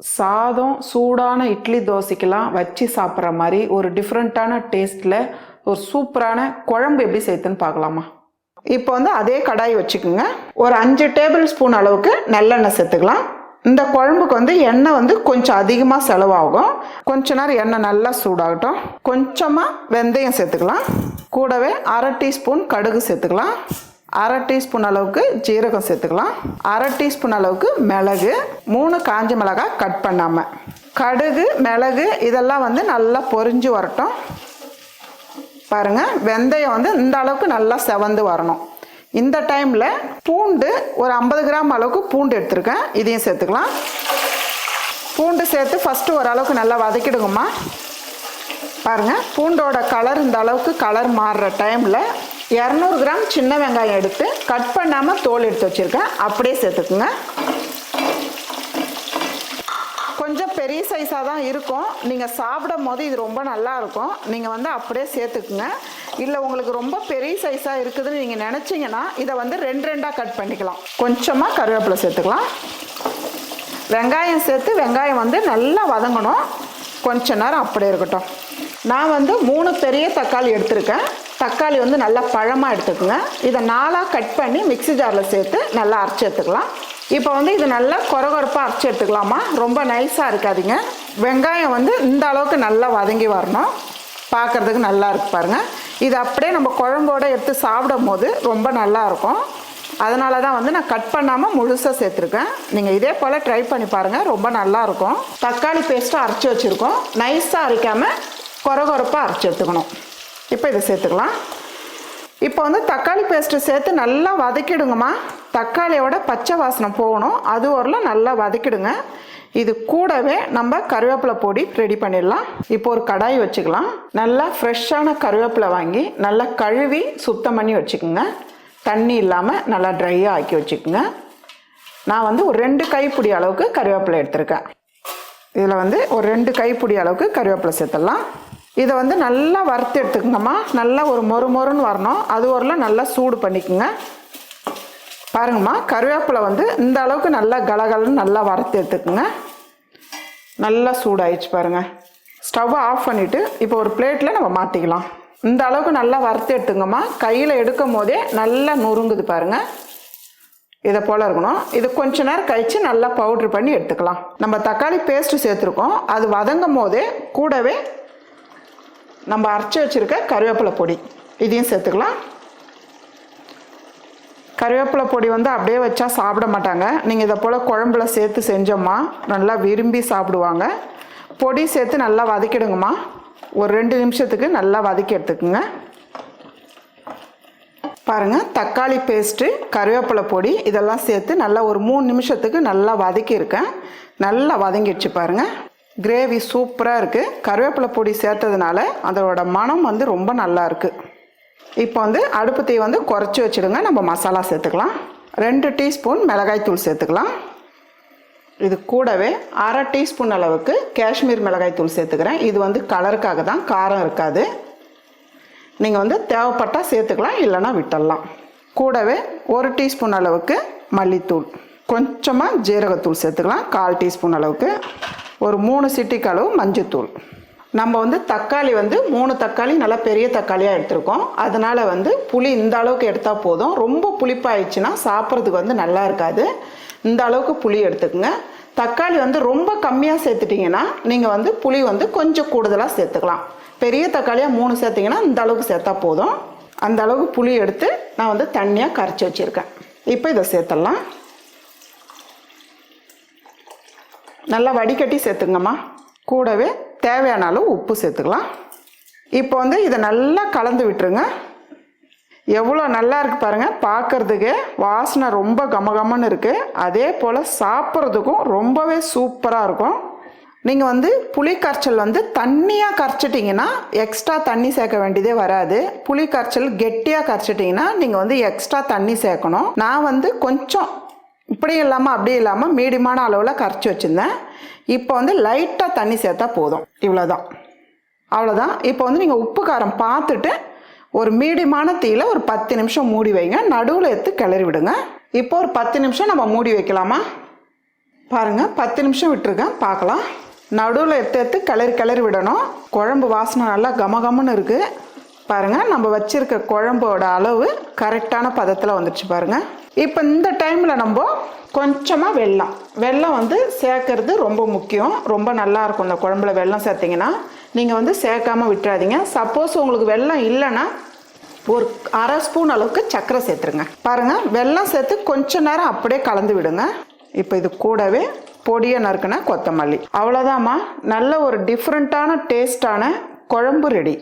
சாதம் சூடான இட்லி தோசைக்கெல்லாம் வச்சு சாப்பிட்ற மாதிரி ஒரு டிஃப்ரெண்ட்டான டேஸ்ட்டில் ஒரு சூப்பரான குழம்பு எப்படி சேர்த்துன்னு பார்க்கலாமா? இப்போ வந்து அதே கடாய் வச்சுக்கோங்க. ஒரு அஞ்சு டேபிள் ஸ்பூன் அளவுக்கு நல்லெண்ணெய் சேர்த்துக்கலாம். இந்த குழம்புக்கு வந்து எண்ணெய் வந்து கொஞ்சம் அதிகமாக செலவாகும். கொஞ்ச நேரம் எண்ணெய் நல்லா சூடாகட்டும். கொஞ்சமாக வெந்தயம் சேர்த்துக்கலாம். கூடவே அரை டீஸ்பூன் கடுகு சேர்த்துக்கலாம். அரை டீஸ்பூன் அளவுக்கு ஜீரகம் சேர்த்துக்கலாம். அரை டீஸ்பூன் அளவுக்கு மிளகு. மூணு காஞ்ச மிளகாய் கட் பண்ணாமல் கடுகு மிளகு இதெல்லாம் வந்து நல்லா பொரிஞ்சு வரட்டும். பாருங்கள் வெந்தயம் வந்து இந்த அளவுக்கு நல்லா செவந்து வரணும். இந்த டைமில் பூண்டு ஒரு ஐம்பது கிராம் அளவுக்கு பூண்டு எடுத்துருக்கேன். இதையும் சேர்த்துக்கலாம். பூண்டு சேர்த்து ஃபஸ்ட்டு ஓரளவுக்கு நல்லா வதக்கிடுங்கம்மா. பாருங்கள் பூண்டோட கலர் இந்த அளவுக்கு கலர் மாறுற டைமில் இரநூறு கிராம் சின்ன வெங்காயம் எடுத்து கட் பண்ணாமல் தோல் எடுத்து வச்சுருக்கேன். அப்படியே சேர்த்துக்குங்க. கொஞ்சம் பெரிய சைஸாக தான் இருக்கும். நீங்கள் சாப்பிடும் போது இது ரொம்ப நல்லா இருக்கும். நீங்கள் வந்து அப்படியே சேர்த்துக்குங்க. இல்லை உங்களுக்கு ரொம்ப பெரிய சைஸாக இருக்குதுன்னு நீங்கள் நினச்சிங்கன்னா இதை வந்து ரெண்டு ரெண்டாக கட் பண்ணிக்கலாம். கொஞ்சமாக கருவேப்பிலை சேர்த்துக்கலாம். வெங்காயம் சேர்த்து வெங்காயம் வந்து நல்லா வதங்கணும். கொஞ்ச நேரம் அப்படியே இருக்கட்டும். நான் வந்து மூணு பெரிய தக்காளி எடுத்திருக்கேன். தக்காளி வந்து நல்லா பழமாக எடுத்துக்கோங்க. இதை நாலாக கட் பண்ணி மிக்ஸி ஜாரில் சேர்த்து நல்லா அரைச்சி எடுத்துக்கலாம். இப்போ வந்து இது நல்லா குறகுறப்பாக அரைச்சி எடுத்துக்கலாமா? ரொம்ப நைஸாக இருக்காதிங்க. வெங்காயம் வந்து இந்த அளவுக்கு நல்லா வதங்கி வரணும். பார்க்குறதுக்கு நல்லா இருக்கு பாருங்கள் இது அப்படியே நம்ம குழம்போட எடுத்து சாப்பிடும் போது ரொம்ப நல்லா இருக்கும். அதனால தான் வந்து நான் கட் பண்ணாமல் முழுசாக சேர்த்துருக்கேன். நீங்கள் இதே போல் ட்ரை பண்ணி பாருங்கள் ரொம்ப நல்லா இருக்கும். தக்காளி பேஸ்ட்டும் அரைச்சி வச்சுருக்கோம். நைஸாக அரைக்காமல் குறகுறப்பாக அரைச்சி எடுத்துக்கணும். இப்போ இதை சேர்த்துக்கலாம். இப்போ வந்து தக்காளி பேஸ்ட்டு சேர்த்து நல்லா வதக்கிடுங்கம்மா. தக்காளியோட பச்சை வாசனை போகணும். அது ஒரு நல்லா வதக்கிடுங்க. இது கூடவே நம்ம கருவேப்பிலை பொடி ரெடி பண்ணிடலாம். இப்போ ஒரு கடாய் வச்சுக்கலாம். நல்லா ஃப்ரெஷ்ஷான கருவேப்பிலை வாங்கி நல்லா கழுவி சுத்தம் பண்ணி வச்சுக்கோங்க. தண்ணி இல்லாமல் நல்லா ட்ரையாக ஆக்கி வச்சுக்கோங்க. நான் வந்து ஒரு ரெண்டு கைப்பிடி அளவுக்கு கருவேப்பிலை எடுத்திருக்கேன். இதில் வந்து ஒரு ரெண்டு கைப்பிடி அளவுக்கு கருவேப்பிலை சேர்த்துடலாம். இதை வந்து நல்லா வறுத்து எடுத்துக்கோங்கம்மா நல்லா ஒரு மொறு மொறுன்னு வரணும். அது வரலாம் நல்லா சூடு பண்ணிக்கோங்க. பாருங்கம்மா கருவேப்பிலை வந்து இந்த அளவுக்கு நல்லா கலகலன்னு நல்லா வறுத்து எடுத்துக்கோங்க. நல்லா சூடாயிடுச்சு பாருங்கள் ஸ்டவ்வை ஆஃப் பண்ணிவிட்டு இப்போ ஒரு பிளேட்டில் நம்ம மாற்றிக்கலாம் இந்த அளவுக்கு நல்லா வறுத்து எடுத்துங்கம்மா கையில் எடுக்கும் போதே நல்லா நொறுங்குது பாருங்கள் இதை போல் இருக்கணும். இது கொஞ்ச நேரம் கழித்து நல்லா பவுட்ரு பண்ணி எடுத்துக்கலாம். நம்ம தக்காளி பேஸ்ட்டு சேர்த்துருக்கோம். அது வதங்கும் போதே கூடவே நம்ம அரைச்சி வச்சுருக்க கருவேப்பிலை பொடி. இதையும் சேர்த்துக்கலாம். கருவேப்பிலை பொடி வந்து அப்படியே வச்சா சாப்பிட மாட்டாங்க. நீங்கள் இதை போல் குழம்புல சேர்த்து செஞ்சோம்மா நல்லா விரும்பி சாப்பிடுவாங்க. பொடி சேர்த்து நல்லா வதக்கிடுங்கம்மா. ஒரு ரெண்டு நிமிஷத்துக்கு நல்லா வதக்கி எடுத்துக்குங்க. பாருங்கள் தக்காளி பேஸ்ட்டு கருவேப்பிலை பொடி இதெல்லாம் சேர்த்து நல்லா ஒரு மூணு நிமிஷத்துக்கு நல்லா வதக்கியிருக்கேன். நல்லா வதங்கிடுச்சு பாருங்கள் கிரேவி சூப்பராக இருக்குது கருவேப்பிலை பொடி சேர்த்ததுனால அதோட மனம் வந்து ரொம்ப நல்லா இருக்குது இப்போ வந்து அடுப்பு தீ வந்து குறைச்சி வச்சுடுங்க. நம்ம மசாலா சேர்த்துக்கலாம். ரெண்டு டீஸ்பூன் மிளகாய்த்தூள் சேர்த்துக்கலாம். இது கூடவே அரை டீஸ்பூன் அளவுக்கு காஷ்மீர் மிளகாய்த்தூள் சேர்த்துக்கிறேன். இது வந்து கலருக்காக தான் காரம் இருக்காது. நீங்கள் வந்து தேவைப்பட்டால் சேர்த்துக்கலாம் இல்லைன்னா விட்டுடலாம். கூடவே ஒரு டீஸ்பூன் அளவுக்கு மல்லித்தூள். கொஞ்சமாக ஜீரகத்தூள் சேர்த்துக்கலாம். கால் டீஸ்பூன் அளவுக்கு. ஒரு மூணு சிட்டிக்கு அளவு மஞ்சத்தூள். நம்ம வந்து தக்காளி வந்து மூணு தக்காளி நல்லா பெரிய தக்காளியாக எடுத்திருக்கோம். அதனால் வந்து புளி இந்த அளவுக்கு எடுத்தால் போதும். ரொம்ப புளிப்பாயிடுச்சுன்னா சாப்பிட்றதுக்கு வந்து நல்லா இருக்காது. இந்த அளவுக்கு புளி எடுத்துக்கோங்க. தக்காளி வந்து ரொம்ப கம்மியாக சேர்த்துட்டிங்கன்னா நீங்கள் வந்து புளி வந்து கொஞ்சம் கூடுதலாக சேர்த்துக்கலாம். பெரிய தக்காளியாக மூணு சேர்த்திங்கன்னா இந்த அளவுக்கு சேர்த்தா போதும். அந்த அளவுக்கு புளி எடுத்து நான் வந்து தண்ணியாக கரைச்சி வச்சுருக்கேன். இப்போ இதை சேர்த்துடலாம். நல்லா வடிகட்டி சேர்த்துங்கம்மா கூடவே தேவையான அளவு உப்பு சேர்த்துக்கலாம். இப்போ வந்து இதை நல்லா கலந்து விட்டுருங்க. எவ்வளோ நல்லா இருக்குது பாருங்கள் பார்க்குறதுக்கு வாசனை ரொம்ப கமகமன்னு இருக்குது அதே போல் சாப்பிட்றதுக்கும் ரொம்பவே சூப்பராக இருக்கும். நீங்கள் வந்து புளி கரைச்சல் வந்து தண்ணியாக கரைச்சிட்டிங்கன்னா எக்ஸ்ட்ரா தண்ணி சேர்க்க வேண்டியதே வராது. புளி கரைச்சல் கெட்டியாக கரைச்சிட்டிங்கன்னா நீங்கள் வந்து எக்ஸ்ட்ரா தண்ணி சேர்க்கணும். நான் வந்து கொஞ்சம் இப்படியும் இல்லாமல் அப்படியே இல்லாமல் மீடியமான அளவில் கரைச்சி வச்சுருந்தேன். இப்போ வந்து லைட்டாக தண்ணி சேர்த்தா போதும். இவ்வளோதான் அவ்வளோதான் இப்போ வந்து நீங்கள் உப்பு காரம் பார்த்துட்டு ஒரு மீடியமான தீயில் ஒரு பத்து நிமிஷம் மூடி வைங்க. நடுவில் எடுத்து கிளறி விடுங்க. இப்போ ஒரு பத்து நிமிஷம் நம்ம மூடி வைக்கலாமா? பாருங்கள் பத்து நிமிஷம் விட்டுருக்கேன் பார்க்கலாம். நடுவில் எடுத்து எடுத்து கிளறி கிளறி விடணும். குழம்பு வாசனை நல்லா கமகமன்னு இருக்குது பாருங்கள் நம்ம வச்சுருக்க குழம்போட அளவு கரெக்டான பதத்தில் வந்துடுச்சு பாருங்கள் இப்போ இந்த டைமில் நம்ம கொஞ்சமாக வெல்லம். வெல்லம் வந்து சேர்க்கறது ரொம்ப முக்கியம். ரொம்ப நல்லா இருக்கும் இந்த குழம்புல வெல்லம் சேர்த்திங்கன்னா. நீங்கள் வந்து சேர்க்காம விட்டுறாதீங்க. சப்போஸ் உங்களுக்கு வெல்லம் இல்லைன்னா ஒரு அரை ஸ்பூன் அளவுக்கு சர்க்கரை சேர்த்துருங்க. பாருங்கள் வெல்லம் சேர்த்து கொஞ்ச நேரம் அப்படியே கலந்து விடுங்க. இப்போ இது கூடவே பொடியை நறுக்கின கொத்தமல்லி. அவ்வளோதாம்மா நல்ல ஒரு டிஃப்ரெண்ட்டான டேஸ்டான குழம்பு ரெடி